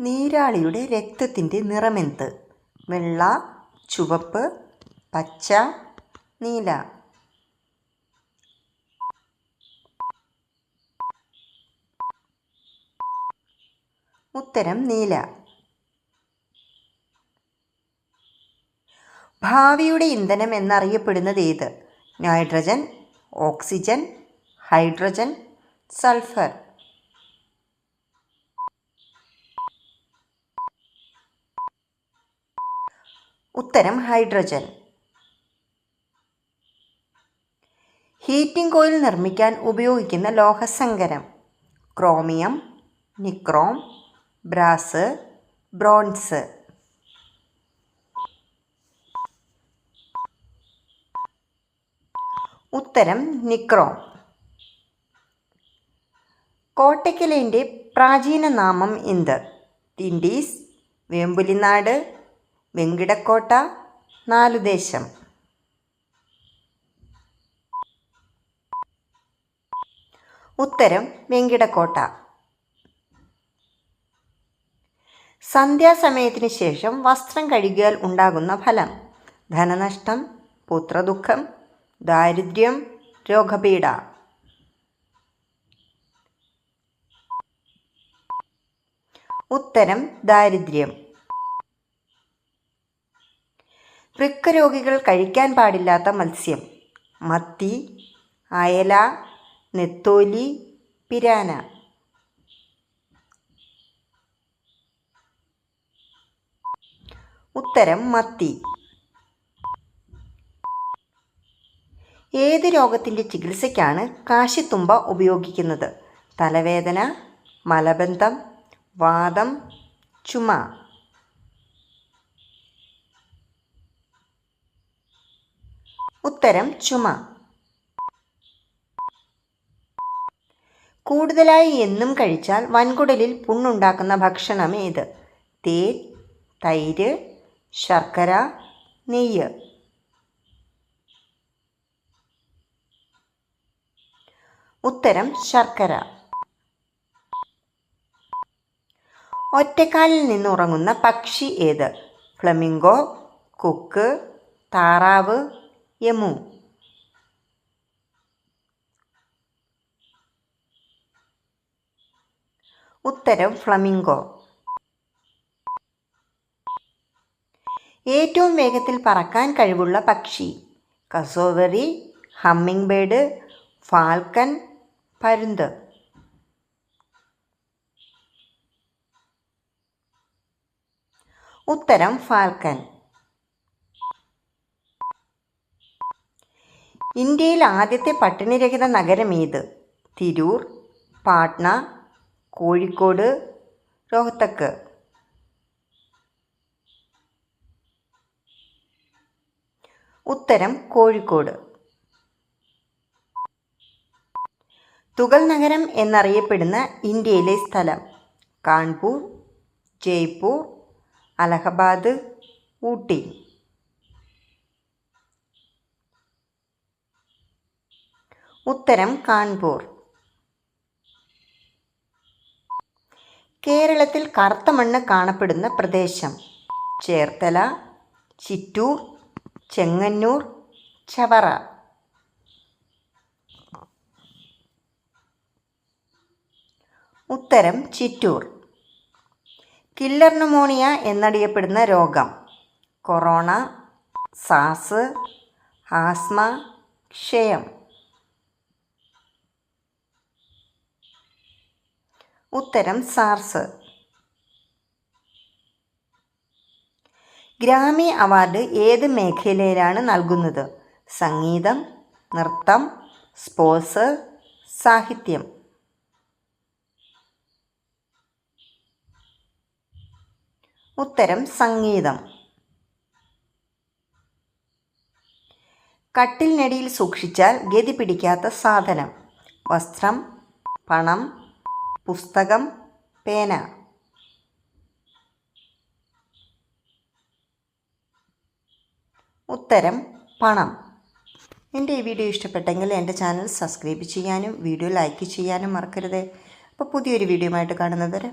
നീരാളിയുടെ രക്തത്തിന്റെ നിറമെന്ത്? വെള്ള ചുവപ്പ് പച്ച നീല. ഉത്തരം നീല. ഭാവിയുടെ ഇന്ധനം എന്നറിയപ്പെടുന്നത് ഏത്? Nitrogen oxygen hydrogen sulphur. ഉത്തരം ഹൈഡ്രജൻ. ഹീറ്റിംഗ് കോയിൽ നിർമ്മിക്കാൻ ഉപയോഗിക്കുന്ന ലോഹസങ്കരം. Chromium nichrome brass bronze. ഉത്തരം നിക്രോം. കോട്ടയ്ക്കലിന്റെ പ്രാചീന നാമം എന്ത്? ടിൻഡീസ് വേമ്പുലിനാട് വെങ്കിടക്കോട്ട നാലുദേശം ഉത്തരം വെങ്കിടക്കോട്ട. സന്ധ്യാസമയത്തിന് ശേഷം വസ്ത്രം കഴുകിയാൽ ഉണ്ടാകുന്ന ഫലം. ധനനഷ്ടം പുത്രദുഃഖം ദാരിദ്ര്യം രോഗപീഡ. ഉത്തരം ദാരിദ്ര്യം. വൃക്കരോഗികൾ കഴിക്കാൻ പാടില്ലാത്ത മത്സ്യം. മത്തി അയല നെത്തോലി പിരാന. ഉത്തരം മത്തി. ഏത് രോഗത്തിന്റെ ചികിത്സയ്ക്കാണ് കാശിത്തുമ്പ ഉപയോഗിക്കുന്നത്? തലവേദന മലബന്ധം വാദം ചുമ. ഉത്തരം ചുമ. കൂടുതലായി എന്നും കഴിച്ചാൽ വൻകുടലിൽ പുണ്ണുണ്ടാക്കുന്ന ഭക്ഷണം ഏത്? തേൻ തൈര് ശർക്കര നെയ്യ്. ഉത്തരം ശർക്കര. ഒറ്റക്കാലിൽ നിന്ന് ഉറങ്ങുന്ന പക്ഷി ഏത്? ഫ്ലമിംഗോ കുക്ക് താറാവ് യമു. ഉത്തരം ഫ്ലമിംഗോ. ഏറ്റവും വേഗത്തിൽ പറക്കാൻ കഴിവുള്ള പക്ഷി. കസോവറി ഹമ്മിങ് ബേഡ് ഫാൽക്കൻ പരുന്ത്. ഉത്തരം ഫാൽക്കൺ ഇന്ത്യയിൽ ആദ്യത്തെ പട്ടിണിരഹിത നഗരം ഏത്? തിരൂർ പാട്ന കോഴിക്കോട് രോഹത്തക്ക് ഉത്തരം കോഴിക്കോട്. തുകൽ നഗരം എന്നറിയപ്പെടുന്ന ഇന്ത്യയിലെ സ്ഥലം കാൺപൂർ ജയ്പൂർ അലഹബാദ് ഊട്ടി. ഉത്തരം കാൺപൂർ. കേരളത്തിൽ കറുത്ത മണ്ണ് കാണപ്പെടുന്ന പ്രദേശം ചേർത്തല ചിറ്റൂർ ചെങ്ങന്നൂർ ചവറ. ഉത്തരം ചിറ്റൂർ. കില്ലർ ന്യൂമോണിയ എന്നറിയപ്പെടുന്ന രോഗം. കൊറോണ സാസ് ആസ്മ ക്ഷയം. ഉത്തരം സാർസ്. ഗ്രാമി അവാർഡ് ഏത് മേഖലയിലാണ് നൽകുന്നത്? സംഗീതം നൃത്തം സ്പോർട്സ് സാഹിത്യം. ഉത്തരം സംഗീതം. കട്ടിൽ കട്ടിലിനടിയിൽ സൂക്ഷിച്ചാൽ ഗതി പിടിക്കാത്ത സാധനം. വസ്ത്രം പണം പുസ്തകം പേന. ഉത്തരം പണം. എന്റെ ഈ വീഡിയോ ഇഷ്ടപ്പെട്ടെങ്കിൽ എന്റെ ചാനൽ സബ്സ്ക്രൈബ് ചെയ്യാനും വീഡിയോ ലൈക്ക് ചെയ്യാനും മറക്കരുത്. അപ്പോൾ പുതിയൊരു വീഡിയോ ആയിട്ട് കാണുന്നത് വരെ